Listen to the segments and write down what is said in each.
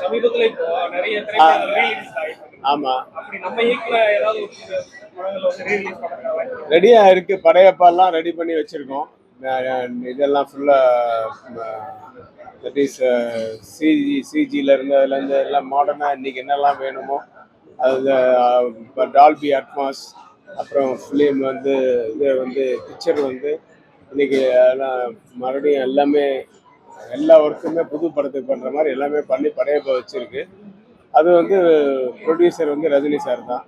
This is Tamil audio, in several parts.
சமீபத்துல இப்போ நிறைய ஆமா. ரெடியா இருக்கு. படையப்பாலாம் ரெடி பண்ணி வச்சிருக்கோம். இதெல்லாம் ஃபுல்லா தட் இஸ் சிஜி சிஜில இருந்து அதுல இருந்து எல்லாம் மாடர்னா இன்னைக்கு என்னெல்லாம் வேணுமோ அது டால்பி அட்மாஸ் அப்புறம் ஃபிலிம் வந்து இது வந்து பிக்சர் வந்து இன்னைக்கு மறுபடியும் எல்லாமே எல்லா ஒர்க்குமே புது படத்துக்கு பண்ணுற மாதிரி எல்லாமே பண்ணி படையப்ப வச்சுருக்கு. அது வந்து ப்ரொடியூசர் வந்து ரஜினி சார் தான்.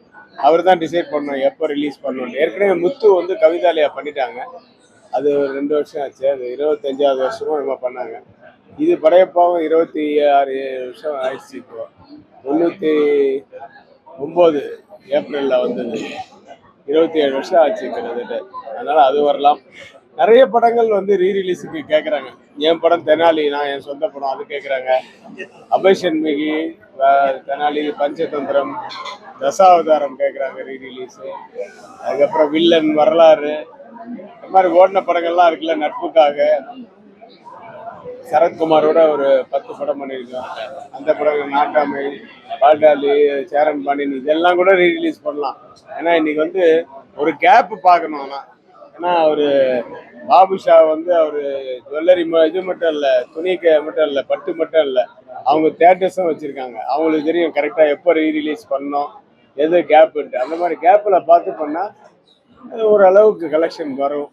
அவர் தான் டிசைட் பண்ணோம் எப்போ ரிலீஸ் பண்ணணும் ஏற்கனவே முத்து வந்து கவிதாலயா பண்ணிட்டாங்க. அது ஒரு ரெண்டு வருஷம் ஆச்சு. அது இருபத்தஞ்சாவது வருஷமும் நம்ம பண்ணாங்க. இது படையப்பாவும் இருபத்தி ஆறு வருஷம் ஆயிடுச்சு இப்போ. முந்நூற்றி ஒம்பது ஏப்ரலில் வந்தது. இருபத்தி ஏழு வருஷம் ஆச்சு கிட்டத்தட்ட. அதனால் அது வரலாம். நிறைய படங்கள் வந்து ரீரிலீஸுக்கு கேட்குறாங்க என் படம் தெனாலி நான் என் சொந்த படம் அது கேட்குறாங்க அபேஷன்மிகி தெனாலி பஞ்சதந்திரம் தசாவதாரம் கேட்குறாங்க ரீ ரிலீஸு அதுக்கப்புறம் வில்லன் வரலாறு. இந்த மாதிரி ஓடின படங்கள்லாம் இருக்குல்ல நட்புக்காக. சரத்குமாரோட ஒரு பத்து படம் பண்ணியிருக்கோம். அந்த படம் நாட்டாமை பால்டாலி சேரன் பாண்டியன் இதெல்லாம் கூட ரீ ரிலீஸ் பண்ணலாம். ஏன்னா இன்னைக்கு வந்து ஒரு கேப்பு பார்க்கணும் ஆனால் ஏன்னா அவர் பாபுஷா வந்து அவர் ஜுவல்லரி இது மட்டும் இல்லை துணிக்கு மட்டும் இல்லை பட்டு மட்டும் இல்லை அவங்க தேட்டர்ஸும் வச்சுருக்காங்க. அவங்களுக்கு தெரியும் கரெக்டாக எப்போ ரீ ரிலீஸ் பண்ணோம் எது கேப்புன்ட்டு அந்த மாதிரி கேப்பில் பார்த்து பண்ணால் ஓரளவுக்கு கலெக்ஷன் வரும்.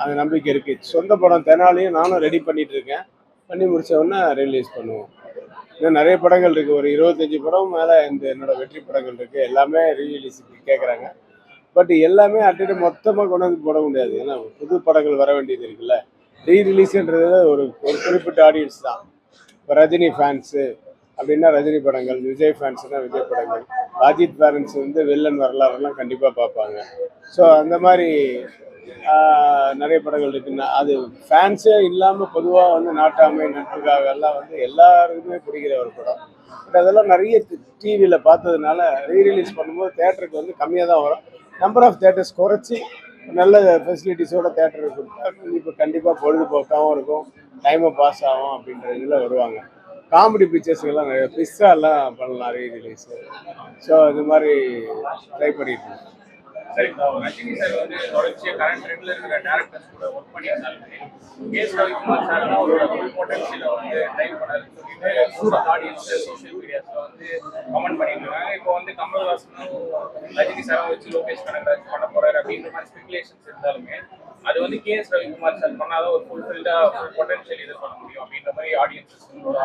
அது நம்பிக்கை இருக்குது சொந்த படம் தெனாலையும் நானும் ரெடி பண்ணிட்டு இருக்கேன். பண்ணி முடிச்ச ரிலீஸ் பண்ணுவோம். இன்னும் நிறைய படங்கள் இருக்குது ஒரு இருபத்தஞ்சி படம் மேலே இந்த என்னோட வெற்றி படங்கள் இருக்குது எல்லாமே ரீரிலீஸுக்கு கேட்குறாங்க பட் எல்லாமே அட்டிட்டு மொத்தமாக கொண்டு வந்து போட முடியாது. ஏன்னா புது படங்கள் வர வேண்டியது இருக்குல்ல. ரீ ரிலீஸ்ன்றது ஒரு ஒரு குறிப்பிட்ட ஆடியன்ஸ் தான். இப்போ ரஜினி ஃபேன்ஸு அப்படின்னா ரஜினி படங்கள் விஜய் ஃபேன்ஸ்னா விஜய் படங்கள். அஜித் ஃபேன்ஸ் வந்து வில்லன் வரலாறுலாம் கண்டிப்பாக பார்ப்பாங்க. ஸோ அந்த மாதிரி நிறைய படங்கள் இருக்குன்னா அது ஃபேன்ஸே இல்லாமல் பொதுவாக வந்து நாட்டாமை நட்புக்காக எல்லாம் வந்து எல்லாருக்குமே பிடிக்கிற ஒரு படம். பட் அதெல்லாம் நிறைய டிவியில் பார்த்ததுனால ரீ ரிலீஸ் பண்ணும்போது தேட்டருக்கு வந்து கம்மியாக தான் வரும். நம்பர் ஆஃப் தேட்டர்ஸ் குறைச்சி நல்ல ஃபெசிலிட்டிஸோட தேட்டர் கொடுத்தா இப்போ கண்டிப்பாக பொழுதுபோக்காகவும் இருக்கும் டைமை பாஸ் ஆகும் அப்படின்ற இதில் வருவாங்க காமெடி பிக்சர்ஸ்க்கெல்லாம் நிறைய பிஸ்ஸாலாம் பண்ணலாம் ரீ ரிலீஸு ஸோ இது மாதிரி ட்ரை பண்ணிட்டு இருக்கோம். சரி இப்போ ரஜினி சார் வந்து தொடர்ச்சியா கரண்ட் ட்ரெண்ட்ல இருக்கிற டேரக்டர்ஸ் கூட ஒர்க் பண்ணியிருந்தாலுமே கேஸ் ரவிக்குமார் சார் அவரோட ஃபுல் பொட்டன்ஷியலை வந்து டைம் பண்ணாருன்னு சொல்லிட்டு ஆடியன்ஸ் சோஷியல் மீடியாஸில் வந்து கமெண்ட் பண்ணிட்டு இப்போ வந்து கமல்ஹாசனும் ரஜினி சாரும் வச்சு லோகேஷ் கனகராஜ் பண்ண இந்த மாதிரி ஸ்பெகுலேஷன்ஸ் இருந்தாலுமே அது வந்து கே எஸ் ரவிக்குமார் சார் பண்ணாதான் ஒரு ஃபுல்ஃபில்டா ஃபுல் பொட்டன்ஷியல் இது பண்ண முடியும் அப்படின்ற மாதிரி ஆடியன்ஸஸ் உங்களோட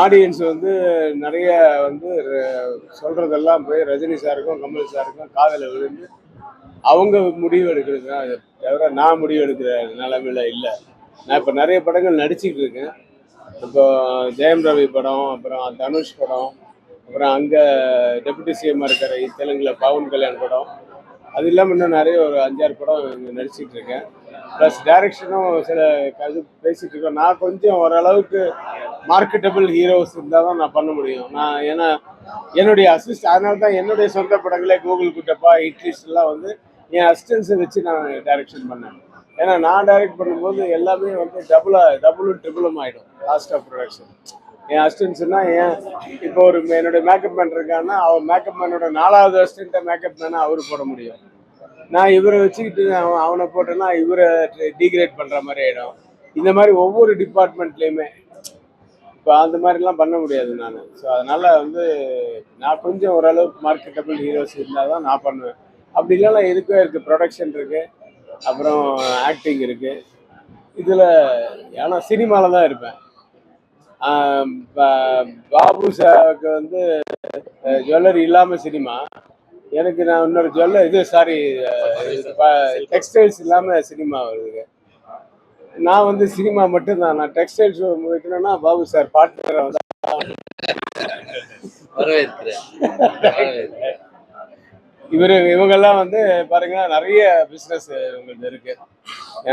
ஆடியன்ஸ் வந்து நிறைய வந்து ர- சொல்றதெல்லாம் போய் ரஜினி சாருக்கும் கமல் சாருக்கும் காதல விழுந்து அவங்க முடிவு எடுக்கிறது தான் அது தவிர நான் முடிவு எடுக்கிற நிலைமையில இல்லை. நான் இப்போ நிறைய படங்கள் நடிச்சிட்டு இருக்கேன். இப்போ ஜெயம் ரவி படம் அப்புறம் தனுஷ் படம் அப்புறம் அங்கே டெபுட்டி சிஎம்மாக இருக்கிற தெலுங்கில் பவன் கல்யாண் படம் அது இல்லாமல் இன்னும் நிறைய ஒரு அஞ்சாறு படம் நடிச்சிட்டு இருக்கேன். ப்ளஸ் டைரக்ஷனும் சில இது பேசிட்டு இருக்கோம். நான் கொஞ்சம் ஓரளவுக்கு மார்க்கெட்டபிள் ஹீரோஸ் இருந்தால் தான் நான் பண்ண முடியும். நான் ஏன்னா என்னுடைய அசிஸ்ட் அதனால தான் என்னுடைய சொந்த படங்களே கூகுள் குட்டப்பா ஹிட்லிஸ்ட் எல்லாம் வந்து என் அசிஸ்டன்ஸை வச்சு நான் டைரக்ஷன் பண்ணேன். ஏன்னா நான் டைரக்ட் பண்ணும்போது எல்லாமே வந்து டபுளாக டபுளும் ட்ரிபிளும் ஆகிடும் லாஸ்ட் ஆஃப் ப்ரொடக்ஷன் என் அசிஸ்டன்ட்ஸ்னா ஏன் இப்போ ஒரு என்னுடைய மேக்கப் மேன் இருக்கான்னா அவர் மேக்கப் மேனோட நாலாவது அசிஸ்டண்ட்டை மேக்கப் மேனை அவர் போட முடியும். நான் இவரை வச்சுக்கிட்டு அவன் அவனை போட்டேன்னா இவரை டீக்ரேட் பண்ணுற மாதிரி ஆகிடும் இந்த மாதிரி ஒவ்வொரு டிபார்ட்மெண்ட்லேயுமே இப்போ அந்த மாதிரிலாம் பண்ண முடியாது நான். ஸோ அதனால் வந்து நான் கொஞ்சம் ஓரளவுக்கு மார்க்கெட்டபிள் ஹீரோஸ் இருந்தால் தான் நான் பண்ணுவேன். அப்படி இல்லைனா இதுக்கும் இருக்குது ப்ரொடக்ஷன் இருக்குது அப்புறம் ஆக்டிங் இருக்குது இதில் ஏன்னா சினிமாவில் தான் இருப்பேன். பாபு சாருக்கு வந்து ஜுவல்லரி இல்லாமல் சினிமா. எனக்கு நான் இன்னொரு ஜுவல்லர் இது சாரி டெக்ஸ்டைல்ஸ் இல்லாமல் சினிமா வருது. நான் வந்து சினிமா மட்டும்தான். நான் டெக்ஸ்டைல்ஸ் வைக்கணும்னா பாபு சார் வரவேற்கிறேன். வரவேற்கிறேன். இவர் இவங்கெல்லாம் வந்து பாருங்க நிறைய பிஸ்னஸ் இவங்களுக்கு இருக்கு.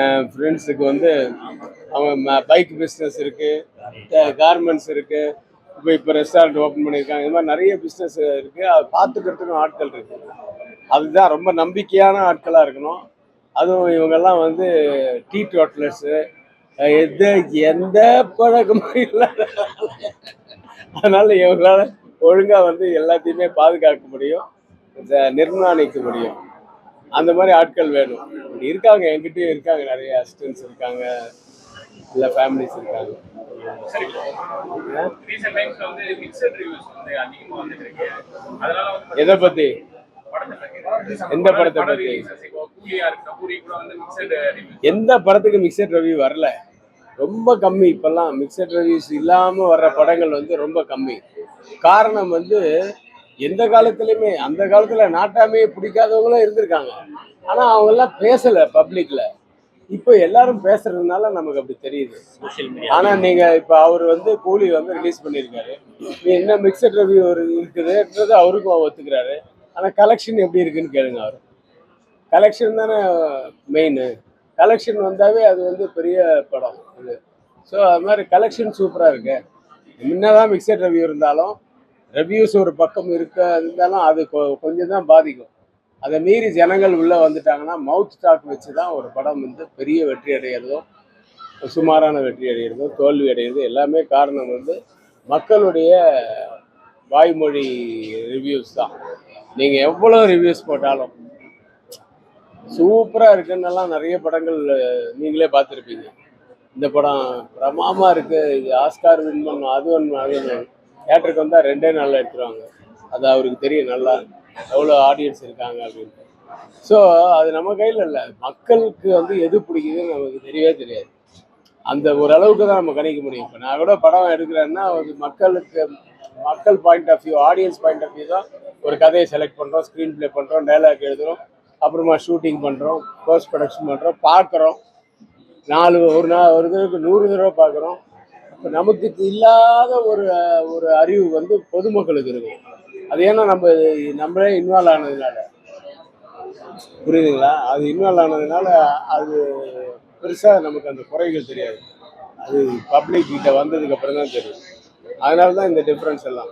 என் ஃப்ரெண்ட்ஸுக்கு வந்து அவன் பைக் பிஸ்னஸ் இருக்குது கார்மெண்ட்ஸ் இருக்குது இப்போ இப்போ ரெஸ்டாரண்ட் ஓப்பன் பண்ணியிருக்காங்க. இது மாதிரி நிறைய பிஸ்னஸ் இருக்குது அதை பார்த்துக்கிறதுக்கும் ஆட்கள் இருக்குது அதுதான் ரொம்ப நம்பிக்கையான ஆட்களாக இருக்கணும். அதுவும் இவங்கெல்லாம் வந்து டீ டோட்டலர்ஸு எந்த எந்த பழக்கமும் இல்லாத அதனால் இவங்களால ஒழுங்காக வந்து எல்லாத்தையுமே பாதுகாக்க முடியும். இத நிர்மாணிக்க முடியும். அந்த மாதிரி ஆட்கள் வேணும். இப்படி இருக்காங்க. என்கிட்டயும் இருக்காங்க. நிறைய அசிஸ்டன்ஸ் இருக்காங்க. இல்ல ஃபேமிலிஸ் இருக்காங்க. சரி. ரீசெண்ட் டைம்ஸ்ல வந்து மிக்சட் ரிவ்யூஸ் வந்து அதிகமா வந்துட்டு இருக்கு அதனால வந்து எதை பத்தி? எந்த படத்தை பட பத்தி? எந்த படத்துக்கு மிக்சட் ரிவ்யூ வரல? ரொம்ப கம்மி. இப்பெல்லாம் மிக்சட் ரிவ்யூஸ் இல்லாம வர்ற படங்கள் வந்து ரொம்ப கம்மி. காரணம் வந்து எந்த காலத்துலயுமே அந்த காலத்துல நாட்டாமையே பிடிக்காதவங்களும் இருந்திருக்காங்க. ஆனா அவங்க எல்லாம் பேசல பப்ளிக்ல இப்போ எல்லாரும் பேசுறதுனால நமக்கு அப்படி தெரியுது. ஆனா நீங்க இப்ப அவர் வந்து கூலி வந்து ரிலீஸ் பண்ணியிருக்காரு நீ என்ன மிக்சட் ரிவ்யூ இருக்குதுன்றது அவருக்கும் ஒத்துக்கிறாரு. ஆனா கலெக்ஷன் எப்படி இருக்குன்னு கேளுங்க அவர். கலெக்ஷன் தானே மெயின் கலெக்ஷன் வந்தாவே அது வந்து பெரிய படம் அது ஸோ அது மாதிரி கலெக்ஷன் சூப்பராக இருக்கு. முன்னதான் மிக்சட் ரிவ்யூ இருந்தாலும் ரிவ்யூஸ் ஒரு பக்கம் இருக்க இருந்தாலும் அது கொஞ்சம் தான் பாதிக்கும். அதை மீறி ஜனங்கள் உள்ளே வந்துட்டாங்கன்னா மவுத் ஸ்டாக் வச்சு தான் ஒரு படம் வந்து பெரிய வெற்றி அடைகிறதும் சுமாரான வெற்றி அடைகிறதும் தோல்வி அடைகிறதும் எல்லாமே காரணம் வந்து மக்களுடைய வாய்மொழி ரிவ்யூஸ் தான். நீங்கள் எவ்வளோ ரிவ்யூஸ் போட்டாலும் சூப்பராக இருக்குன்னெல்லாம் நிறைய படங்கள் நீங்களே பார்த்துருப்பீங்க. இந்த படம் பிரமாமா இருக்குது இது ஆஸ்கார் வின் பண்ணும் அது ஒன்று அது ஒன்று தேட்டருக்கு வந்தால் ரெண்டே நாளில் எடுத்துருவாங்க. அது அவருக்கு தெரியும் நல்லா எவ்வளோ ஆடியன்ஸ் இருக்காங்க அப்படின்ட்டு. ஸோ அது நம்ம கையில் இல்லை. மக்களுக்கு வந்து எது பிடிக்குதுன்னு நமக்கு தெரியவே தெரியாது. அந்த ஒரு அளவுக்கு தான் நம்ம கணிக்க முடியும். இப்போ நான் கூட படம் எடுக்கிறேன்னா ஒரு மக்களுக்கு மக்கள் point of view audience point of view தான் ஒரு கதையை செலக்ட் பண்ணுறோம் ஸ்க்ரீன் ப்ளே பண்ணுறோம் டைலாக் எழுதுறோம் அப்புறமா ஷூட்டிங் பண்ணுறோம் போஸ்ட் ப்ரொடக்ஷன் பண்ணுறோம் பார்க்குறோம். நாலு ஒரு நாள் ஒரு தடவைக்கு நூறு தடவை பார்க்குறோம். இப்போ நமக்கு இல்லாத ஒரு ஒரு அறிவு வந்து பொதுமக்களுக்கு இருக்கும் அது ஏன்னா நம்ம நம்மளே இன்வால்வ் ஆனதுனால. புரியுதுங்களா? அது இன்வால்வ் ஆனதுனால அது பெருசாக நமக்கு அந்த குறைகள் தெரியாது. அது பப்ளிக் கிட்ட வந்ததுக்கு அப்புறம் தான் தெரியும். அதனால தான் இந்த டிஃப்ரென்ஸ் எல்லாம்.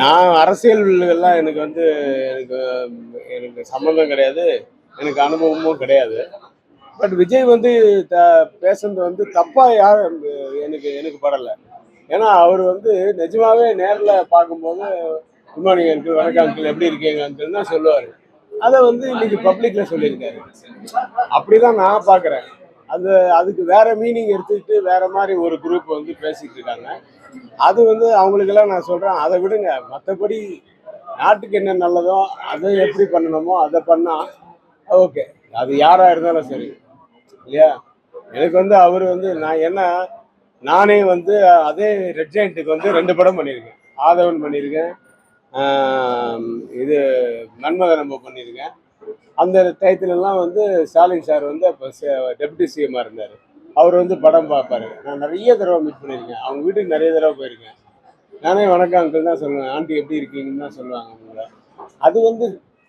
நான் அரசியல் எல்லாம் எனக்கு வந்து எனக்கு எனக்கு சம்மந்தம் கிடையாது. எனக்கு அனுபவமும் கிடையாது. பட் விஜய் வந்து த பேசுனது வந்து தப்பாக யாரும் எனக்கு எனக்கு படலை. ஏன்னா அவர் வந்து நிஜமாவே நேரில் பார்க்கும்போது குட் மார்னிங் அங்கிள் வணக்கம் அங்கிள் எப்படி இருக்கீங்க அங்கிள் தான் சொல்லுவார். அதை வந்து இன்னைக்கு பப்ளிக்கில் சொல்லியிருக்காரு. அப்படிதான் நான் பார்க்குறேன். அது அதுக்கு வேற மீனிங் எடுத்துக்கிட்டு வேற மாதிரி ஒரு குரூப் வந்து பேசிட்டு இருக்காங்க. அது வந்து அவங்களுக்கெல்லாம் நான் சொல்றேன் அதை விடுங்க. மற்றபடி நாட்டுக்கு என்ன நல்லதோ அதை எப்படி பண்ணணுமோ அதை பண்ணா ஓகே. அது யாரா இருந்தாலும் சரி. இல்லையா? எனக்கு வந்து அவர் வந்து நான் என்ன நானே வந்து அதே ரெட் ஜெயண்ட்டுக்கு வந்து ரெண்டு படம் பண்ணியிருக்கேன். ஆதவன் பண்ணியிருக்கேன். இது மன்மத பண்ணியிருக்கேன். அந்த டயத்துலலாம் வந்து ஸ்டாலின் சார் வந்து அப்போ டெப்யூட்டி சிஎம்மாக இருந்தார். அவர் வந்து படம் பார்ப்பாரு. நான் நிறைய தடவை மீட் பண்ணியிருக்கேன். அவங்க வீட்டுக்கு நிறைய தடவை போயிருக்கேன். நானே வணக்கம் அங்கிள் தான் சொல்லுவேன். ஆண்டி எப்படி இருக்கீங்கன்னு தான் சொல்லுவாங்க அவங்கள அது வந்து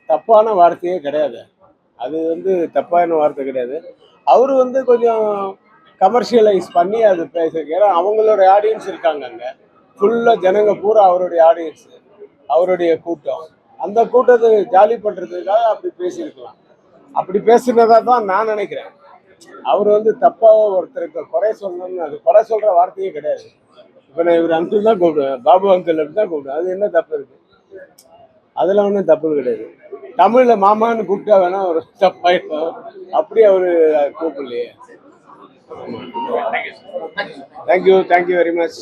தப்பான வார்த்தையே கிடையாது. அது வந்து தப்பான வார்த்தை கிடையாது. அவர் வந்து கொஞ்சம் கமர்ஷியலைஸ் பண்ணி அது பேசுறது ஏன்னா அவங்களோட ஆடியன்ஸ் இருக்காங்க அங்கே. ஃபுல்லாக ஜனங்க பூரா அவருடைய ஆடியன்ஸ் அவருடைய கூட்டம். அந்த கூட்டத்தை ஜாலி பண்ணுறதுக்காக அப்படி பேசியிருக்கலாம். அப்படி பேசுனதா தான் நான் நினைக்கிறேன். அவர் வந்து தப்பாக ஒருத்தருக்கு குறை சொல்லணும்னு அது குறை சொல்கிற வார்த்தையே கிடையாது. இப்போ நான் இவர் அங்கிள் தான் கூப்பிடுவேன் பாபு அங்கிள் அப்படி தான் கூப்பிடுவேன். அது என்ன தப்பு இருக்குது அதெல்லாம் ஒன்றும் தப்பு கிடையாது. தமிழில் மாமான்னு கூப்பிட்டா வேணா ஒரு தப்பாயிடும். அப்படி அவர் கூப்பிடலையே. Thank you thank you very much